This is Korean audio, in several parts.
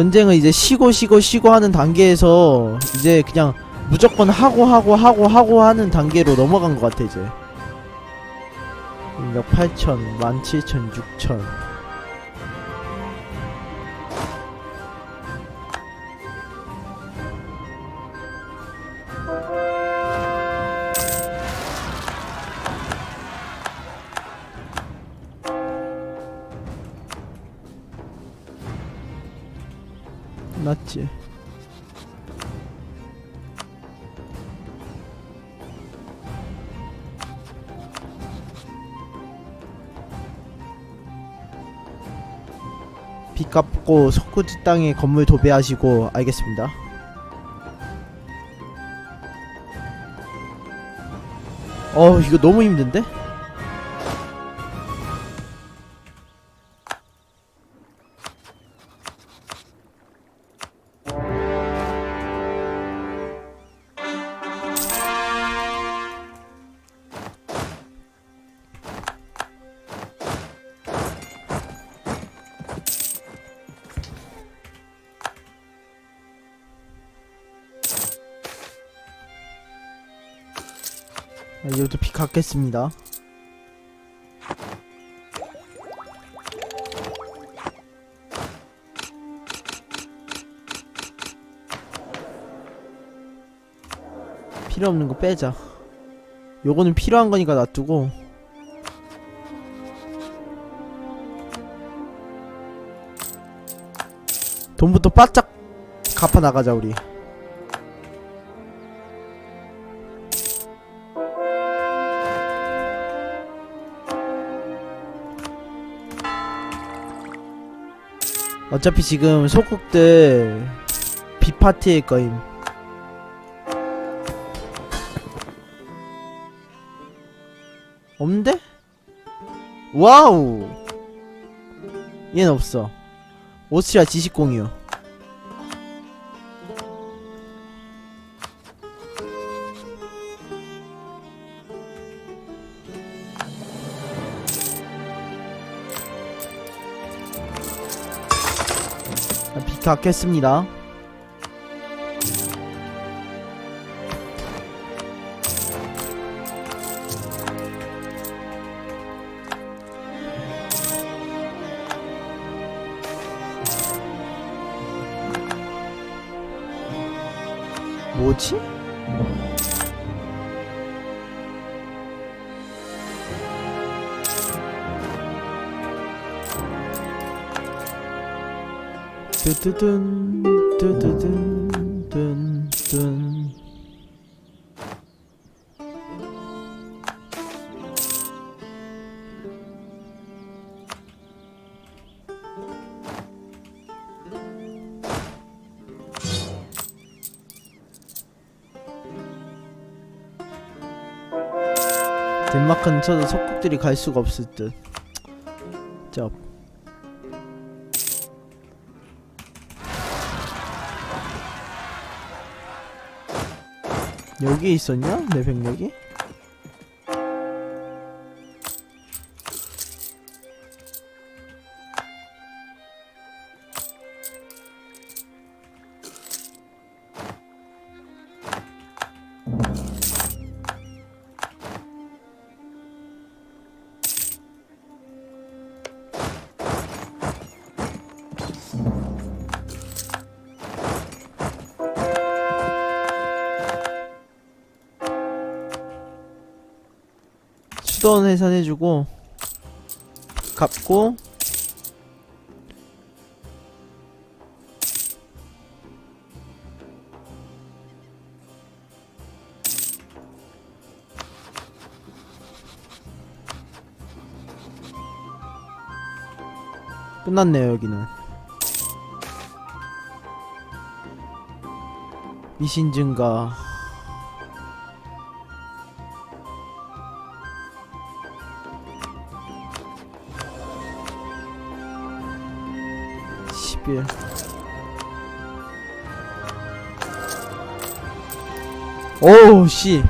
전쟁은 이제 쉬고 쉬고 쉬고 하는 단계에서 이제 그냥 무조건 하고 하고 하고 하고 하는 단계로 넘어간 것 같아 이제. 인력 8천 17,000 6,000 끝났지 빚 갚고 석구지 땅에 건물 도배하시고 알겠습니다 어 이거 너무 힘든데? 갚겠습니다. 필요 없는 거 빼자. 요거는 필요한 거니까 놔두고. 돈부터 바짝 갚아 나가자 우리 어차피 지금 소국들 비파티일 거임. 없는데? 와우! 얘는 없어. 오스트리아 지식공이요 비카 겠습니다 뚜뚜둔 뚜뚜둔 뚠뚠 덴마크는 쳐도 속국들이 갈 수가 없을 듯. 쩝. 여기 있었냐? 내 병력이? 수도원 해산해주고 갚고 끝났네요 여기는. 미신 증가 십일 오우 씨.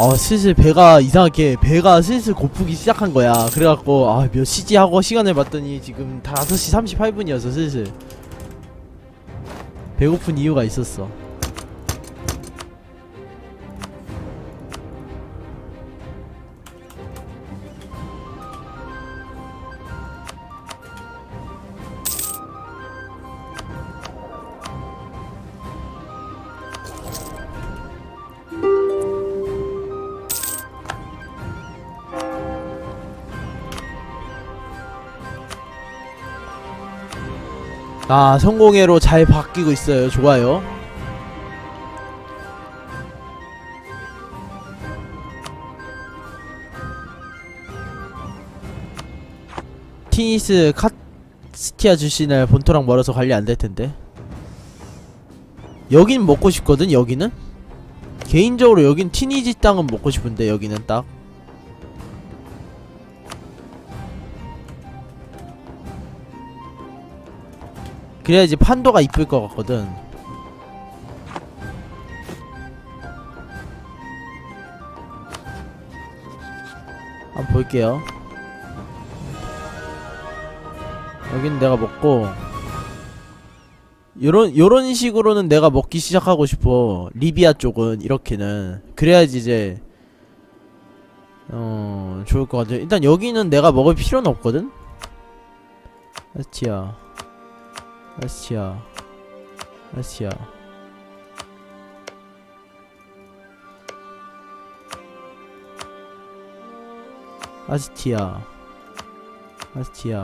어 슬슬 배가 이상하게 배가 슬슬 고프기 시작한 거야. 그래갖고 아 몇 시지 하고 시간을 봤더니 지금 다 5시 38분이어서 슬슬. 배고픈 이유가 있었어 아 성공회로 잘 바뀌고 있어요. 좋아요. 티니스 카스티아 출신을 본토랑 멀어서 관리 안 될 텐데. 여긴 먹고 싶거든 여기는? 개인적으로 여긴 티니지 땅은 먹고 싶은데 여기는 딱 그래야지 판도가 이쁠 것 같거든. 한번 볼게요. 여긴 내가 먹고 요런 요런 식으로는 내가 먹기 시작하고 싶어. 리비아 쪽은 이렇게는 그래야지 이제 어 좋을 것 같아. 일단 여기는 내가 먹을 필요는 없거든. 아치야. 아시아. 아시아. 아스티아. 아스티아.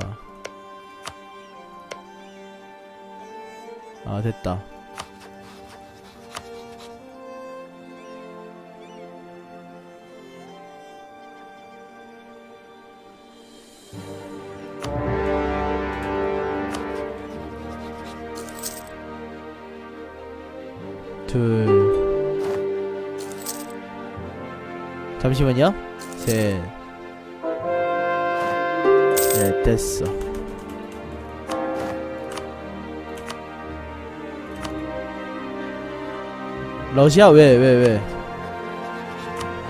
아 됐다 둘. 잠시만요. 셋. 네, 됐어. 러시아? 왜 왜 왜?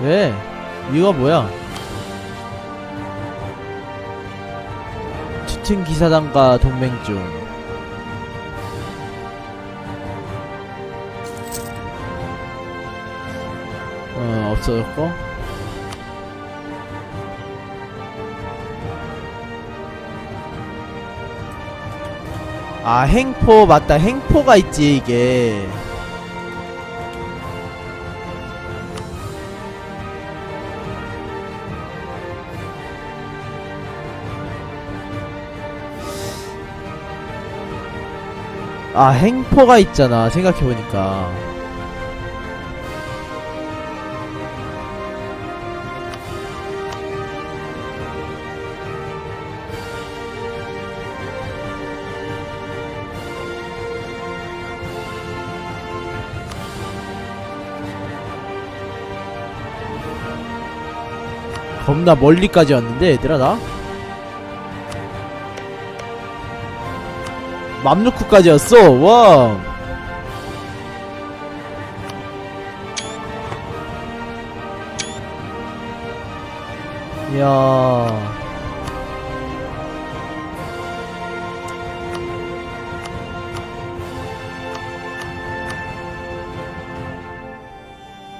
왜? 이거 뭐야? 추튼 기사단과 동맹 중 없어졌고. 아, 행포, 맞다. 행포가 있지, 이게. 아, 행포가 있잖아. 생각해보니까. 겁나 멀리까지 왔는데 얘들아 나? 맘루크까지 왔어. 와 이야.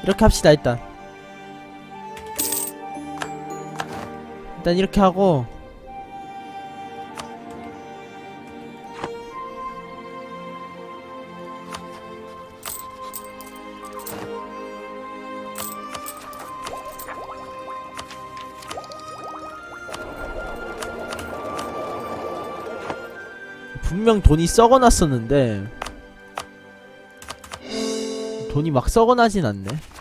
이렇게 합시다 일단 일단 이렇게 하고. 분명 돈이 썩어났었는데. 돈이 막 썩어나진 않네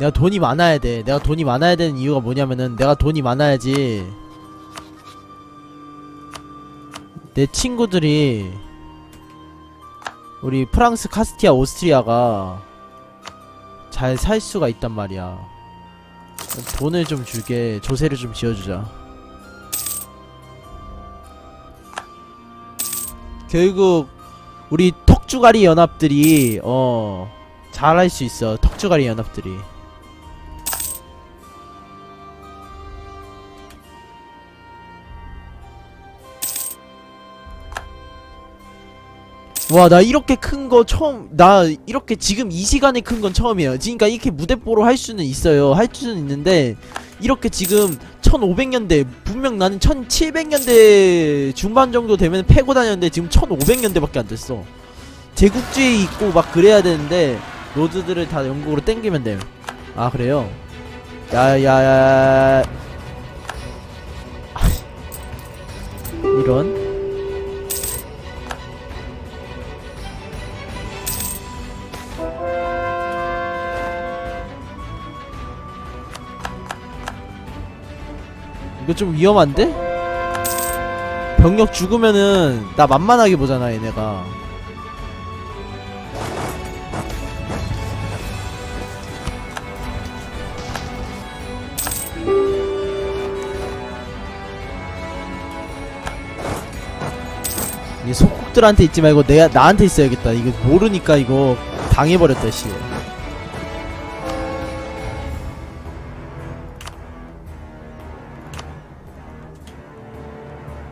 내가 돈이 많아야 돼. 내가 돈이 많아야 되는 이유가 뭐냐면은 내가 돈이 많아야지 내 친구들이 우리 프랑스, 카스티아, 오스트리아가 잘 살 수가 있단 말이야. 돈을 좀 주게 조세를 좀 지어주자. 결국 우리 턱주가리 연합들이 어 잘할 수 있어 턱주가리 연합들이 와 나 이렇게 큰 거 처음 나 이렇게 지금 이 시간에 큰 건 처음이에요. 그러니까 이렇게 무대뽀로 할 수는 있어요. 할 수는 있는데 이렇게 지금 1500년대 분명 나는 1700년대 중반 정도 되면 패고 다녔는데 지금 1500년대밖에 안 됐어. 제국주의 있고 막 그래야 되는데 로드들을 다 영국으로 땡기면 돼아 그래요? 야야야. 아, 이런 이거 좀 위험한데? 병력 죽으면은 나 만만하게 보잖아 얘네가. 이 속국들한테 있지 말고 내가 나한테 있어야겠다. 이거 모르니까 이거 당해버렸다 씨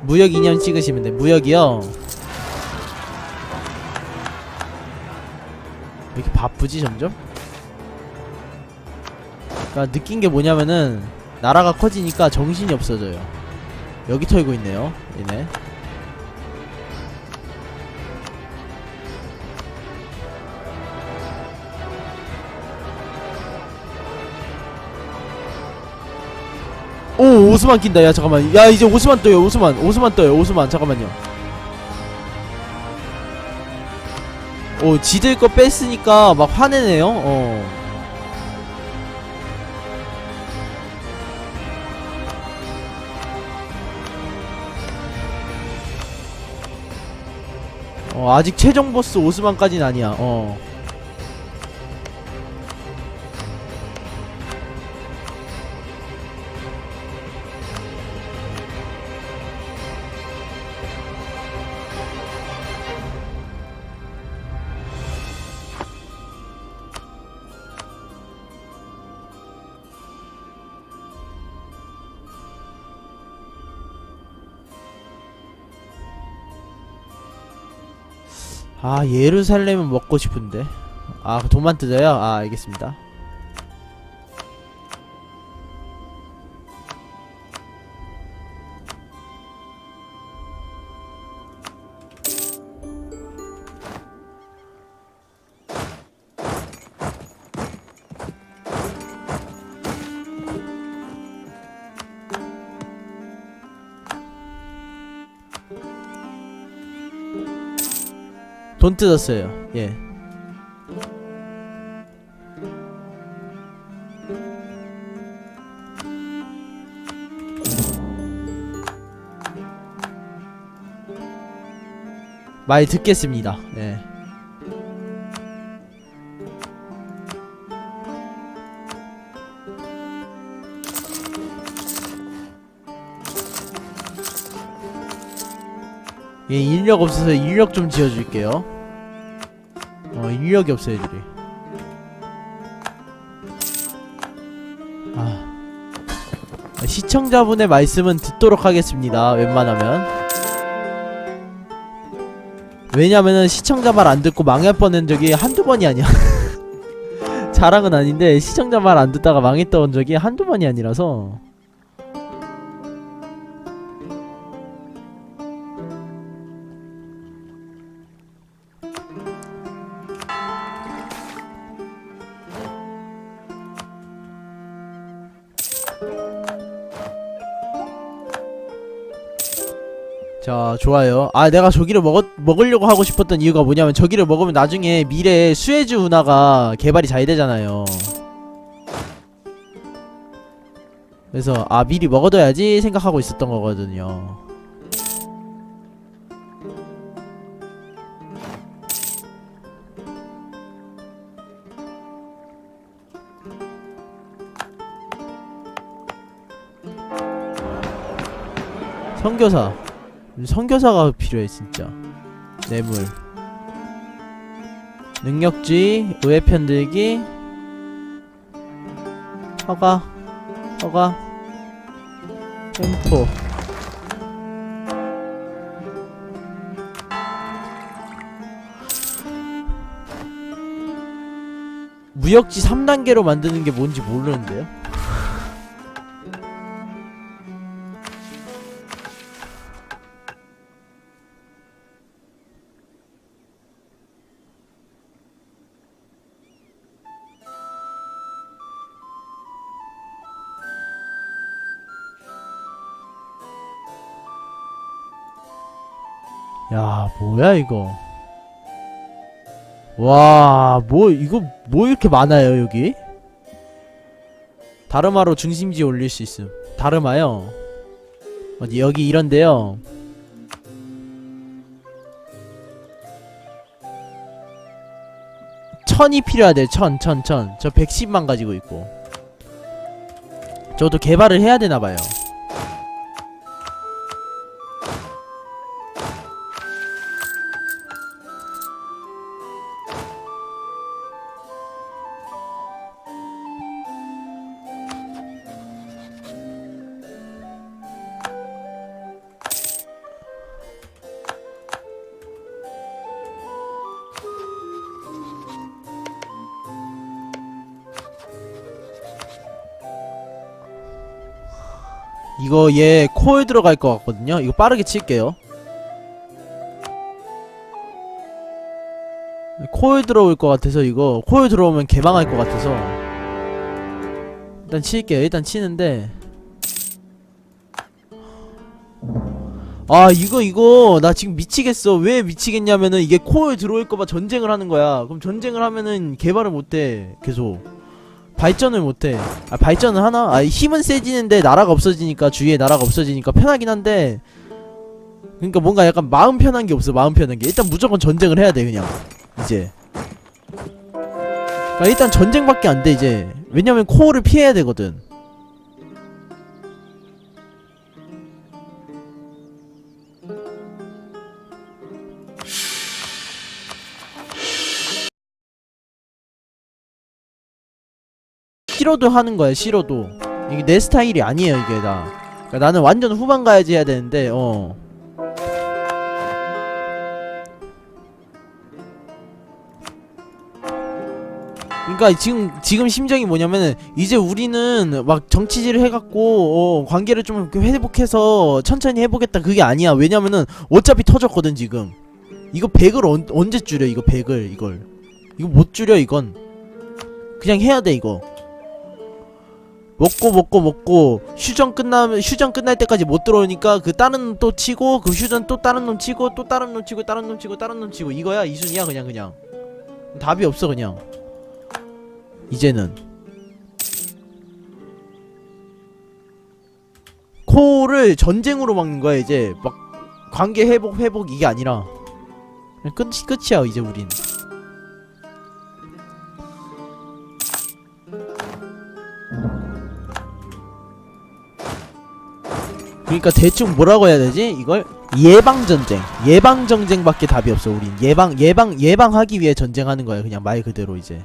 무역 인연 찍으시면 돼. 무역이요. 왜 이렇게 바쁘지 점점? 그니까 느낀 게 뭐냐면은 나라가 커지니까 정신이 없어져요. 여기 털고 있네요. 얘네. 오 오스만 낀다. 야 잠깐만. 야 이제 오스만 떠요. 오스만. 오스만 떠요. 오스만. 잠깐만요. 오 지들 거 뺐으니까 막 화내네요. 어. 어, 아직 최종 보스 오스만까진 아니야. 어. 아 예루살렘은 먹고 싶은데 아 돈만 뜯어요? 아 알겠습니다 돈 뜯었어요. 예. 말 듣겠습니다. 네 예, 인력 없어서 인력 좀 지어줄게요. 어, 인력이 없어, 애들이. 아. 시청자분의 말씀은 듣도록 하겠습니다. 웬만하면. 왜냐면은 시청자 말 안 듣고 망할 뻔한 적이 한두 번이 아니야. 자랑은 아닌데 시청자 말 안 듣다가 망했던 적이 한두 번이 아니라서. 자 좋아요. 아 내가 저기를 먹었, 먹으려고 하고 싶었던 이유가 뭐냐면 저기를 먹으면 나중에 미래에 수에즈 운하가 개발이 잘 되잖아요. 그래서 아 미리 먹어둬야지 생각하고 있었던 거거든요. 선교사 선교사가 필요해 진짜. 뇌물. 능력주의 의회 편들기. 허가 허가. 횡포. 무역지 3단계로 만드는 게 뭔지 모르는데요? 뭐야 이거? 와, 뭐 이거 뭐 이렇게 많아요, 여기? 다르마로 중심지 올릴 수 있음. 다르마요. 어디 여기 이런데요. 천이 필요하대. 천, 천, 천. 저 110만 가지고 있고. 저도 개발을 해야 되나 봐요. 이거 얘 코에 들어갈 것 같거든요. 이거 빠르게 칠게요. 코에 들어올 것 같아서 이거 코에 들어오면 개망할 것 같아서 일단 칠게요. 일단 치는데 아 이거 이거 나 지금 미치겠어. 왜 미치겠냐면은 이게 코에 들어올까봐 전쟁을 하는 거야. 그럼 전쟁을 하면은 개발을 못해 계속. 발전을 못해. 아, 발전을 하나? 아, 힘은 세지는데 나라가 없어지니까 주위에 나라가 없어지니까 편하긴 한데. 그러니까 뭔가 약간 마음 편한 게 없어. 마음 편한 게 일단 무조건 전쟁을 해야 돼 그냥 이제. 아, 일단 전쟁밖에 안 돼 이제. 왜냐면 코어를 피해야 되거든. 싫어도 하는 거야 싫어도. 이게 내 스타일이 아니에요 이게 나 그러니까 나는 완전 후반 가야지 해야 되는데 어. 그러니까 지금 지금 심정이 뭐냐면은 이제 우리는 막 정치질을 해갖고 어, 관계를 좀 회복해서 천천히 해보겠다. 그게 아니야. 왜냐면은 어차피 터졌거든 지금. 이거 100을 언, 언제 줄여 이거 100을 이걸? 이거 못 줄여 이건. 그냥 해야 돼 이거 먹고 먹고 먹고 휴전 끝나면 휴전 끝날 때까지 못 들어오니까 그 다른 놈 또 치고 그 휴전 또 다른 놈 치고 또 다른 놈 치고 다른 놈 치고 다른 놈 치고. 이거야 이순이야 그냥 그냥. 답이 없어 그냥. 이제는. 코를 전쟁으로 막는 거야 이제. 막 관계 회복 회복 이게 아니라. 그냥 끝 끝이야 이제 우린 그러니까 대충 뭐라고 해야 되지? 이걸 예방 전쟁. 예방 전쟁밖에 답이 없어. 우린 예방 예방 예방하기 위해 전쟁하는 거야. 그냥 말 그대로 이제.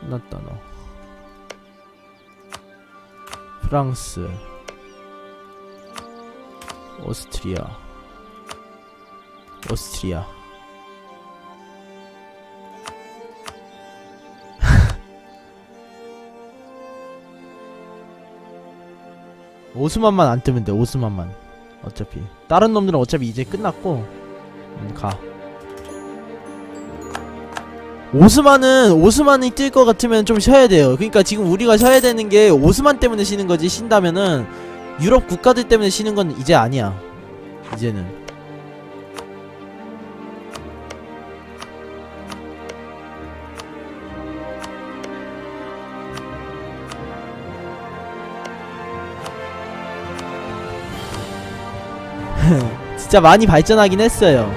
끝났다 너. 프랑스, 오스트리아, 오스트리아. 오스만만 안 뜨면 돼 오스만만. 어차피. 다른 놈들은 어차피 이제 끝났고 음, 가. 오스만은 오스만이 뜰것 같으면 좀 쉬어야 돼요. 그러니까 지금 우리가 쉬어야 되는 게 오스만 때문에 쉬는 거지 쉰다면은 유럽 국가들 때문에 쉬는 건 이제 아니야. 이제는 진짜 많이 발전하긴 했어요.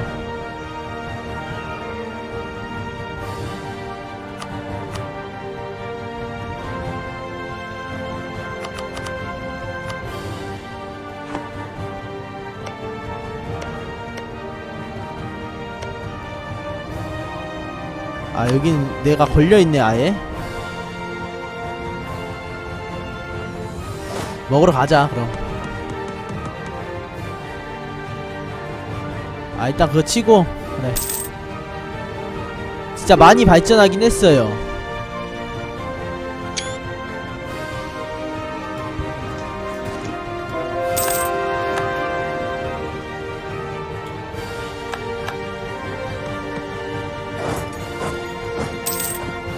아 여긴 내가 걸려있네 아예? 먹으러 가자 그럼. 아 일단 그거 치고 그래 진짜 많이 발전하긴 했어요.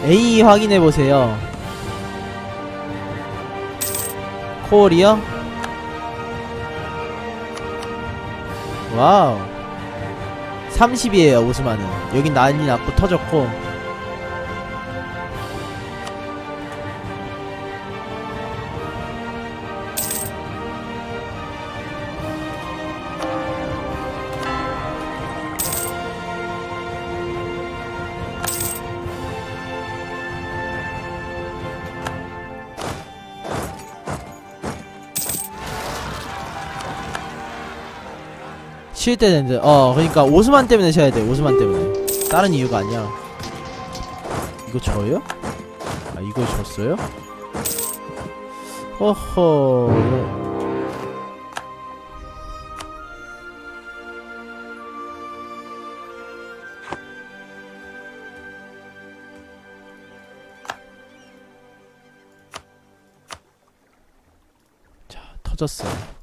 A 확인해보세요. 코올이요? 와우 30이에요 오스만은 여긴 난리 났고 터졌고 쉴때 된대 어 그러니까 오스만 때문에 쉬어야 돼 오스만 때문에 다른 이유가 아니야 이거 저요? 아 이거? 허허 이거- 자 터졌어요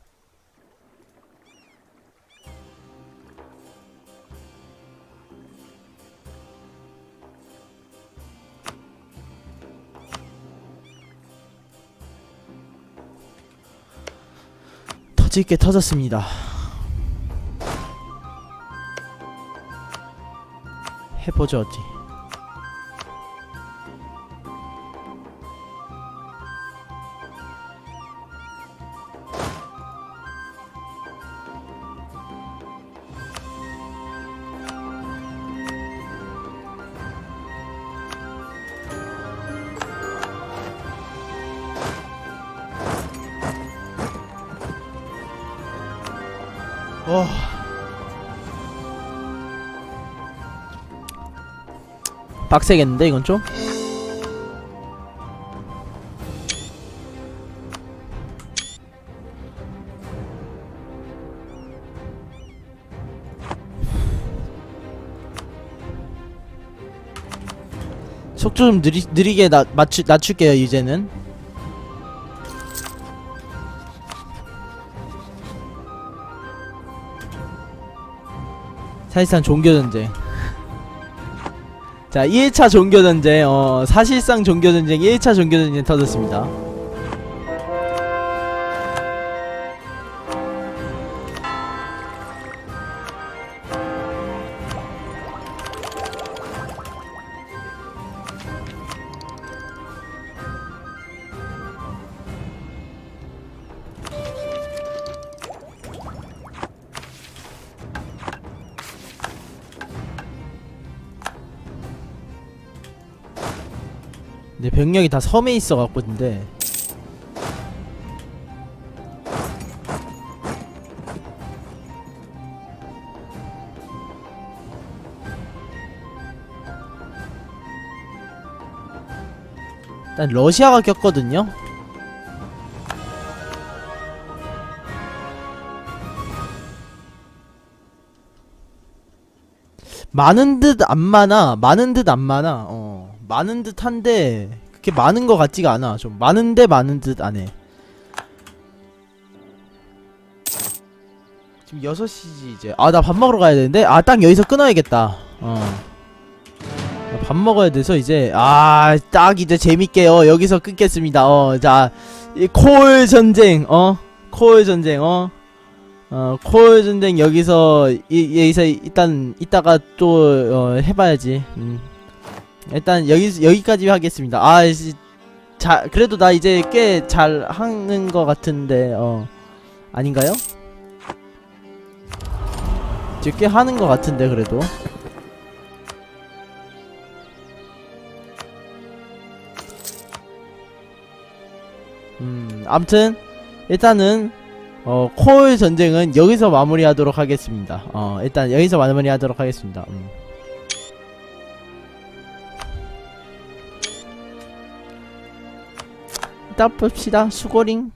터질 게 터졌습니다. 해보죠 어디. 어. 빡세겠는데 이건 좀? 속도 좀 느리, 느리게 나, 맞추, 낮출게요 이제는 사실상 종교전쟁. 자 1차 종교전쟁 어 사실상 종교전쟁 1차 종교전쟁 터졌습니다 병력이 다 섬에 있어갖고 근데. 일단 러시아가 꼈거든요. 많은 듯 안 많아 많은 듯 안 많아. 어 많은 듯 한데 그렇게 많은 것 같지가 않아. 좀 많은데 많은 듯 안 해. 지금 6시지 이제. 아 나 밥 먹으러 가야 되는데? 아 딱 여기서 끊어야겠다. 어 밥 먹어야 돼서 이제 아 딱 이제 재밌게 어 여기서 끊겠습니다. 어자 콜 전쟁 어? 콜 전쟁 어? 어, 콜 전쟁 여기서, 이, 여기서 일단, 이따가 또, 어, 해봐야지. 음. 일단, 여기, 여기까지 하겠습니다. 아, 씨, 자, 그래도 나 이제 꽤 잘 하는 것 같은데, 어, 아닌가요? 이제 꽤 하는 것 같은데, 그래도. 음, 암튼, 일단은, 어, 콜 전쟁은 여기서 마무리하도록 하겠습니다. 어, 일단 여기서 마무리하도록 하겠습니다. 음. 이따 봅시다. 수고링